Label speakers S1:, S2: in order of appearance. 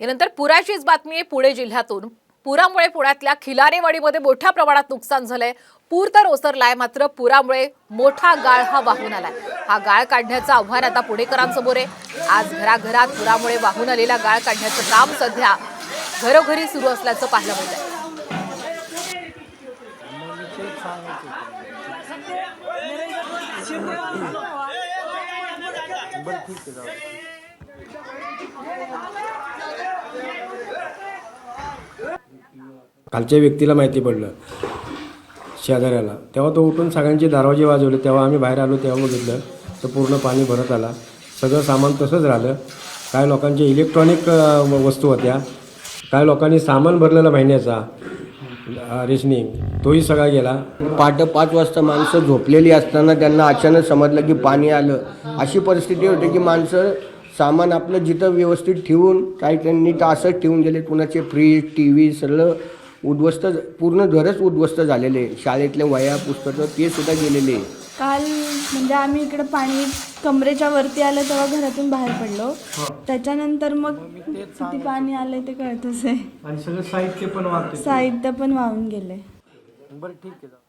S1: यानंतर पुराचीच बातमी आहे पुणे जिल्ह्यातून. पुरामुळे पुण्यातल्या खिलारेवाडीमध्ये मोठ्या प्रमाणात नुकसान झालंय. पूर तर ओसरलाय मात्र पुरामुळे मोठा गाळ हा वाहून आलाय. हा गाळ काढण्याचं आव्हान आता पुणेकरांसमोर आहे. आज घराघरात पुरामुळे वाहून आलेला गाळ काढण्याचं काम सध्या घरोघरी सुरू असल्याचं पाहायला मिळतंय.
S2: खालच्या व्यक्तीला माहिती पडलं शेजाऱ्याला. तेव्हा तो उठून सगळ्यांचे दरवाजे वाजवले. तेव्हा आम्ही बाहेर आलो तेव्हा बघितलं तर पूर्ण पाणी भरत आला. सगळं सामान तसंच राहिलं. काय लोकांचे इलेक्ट्रॉनिक वस्तू होत्या. काय लोकांनी सामान भरलेलं महिन्याचा अ, रेशनिंग तोही सगळा गेला.
S3: पहाटे पाच वाजता माणसं झोपलेली असताना त्यांना अचानक समजलं की पाणी आलं. अशी परिस्थिती होती की माणसं सामान आपलं जिथं व्यवस्थित ठेवून काही त्यांनी तर असंच ठेवून गेले. कुणाचे फ्रीज टी व्ही सगळं उद्ध्वस्त पूर्ण घरच उद्ध्वस्त झालेले. शाळेतले वया पुस्तकं ते सुद्धा गेलेले.
S4: काल म्हणजे आम्ही इकडे पाणी कमरेच्या वरती आलं तेव्हा घरातून बाहेर पडलो. त्याच्यानंतर मग किती पाणी आलंय ते कळतच आहे.
S2: आणि सगळं साहित्य पण वाहते
S4: साहित्य पण वाहून गेले
S2: बरं ठीक आहे.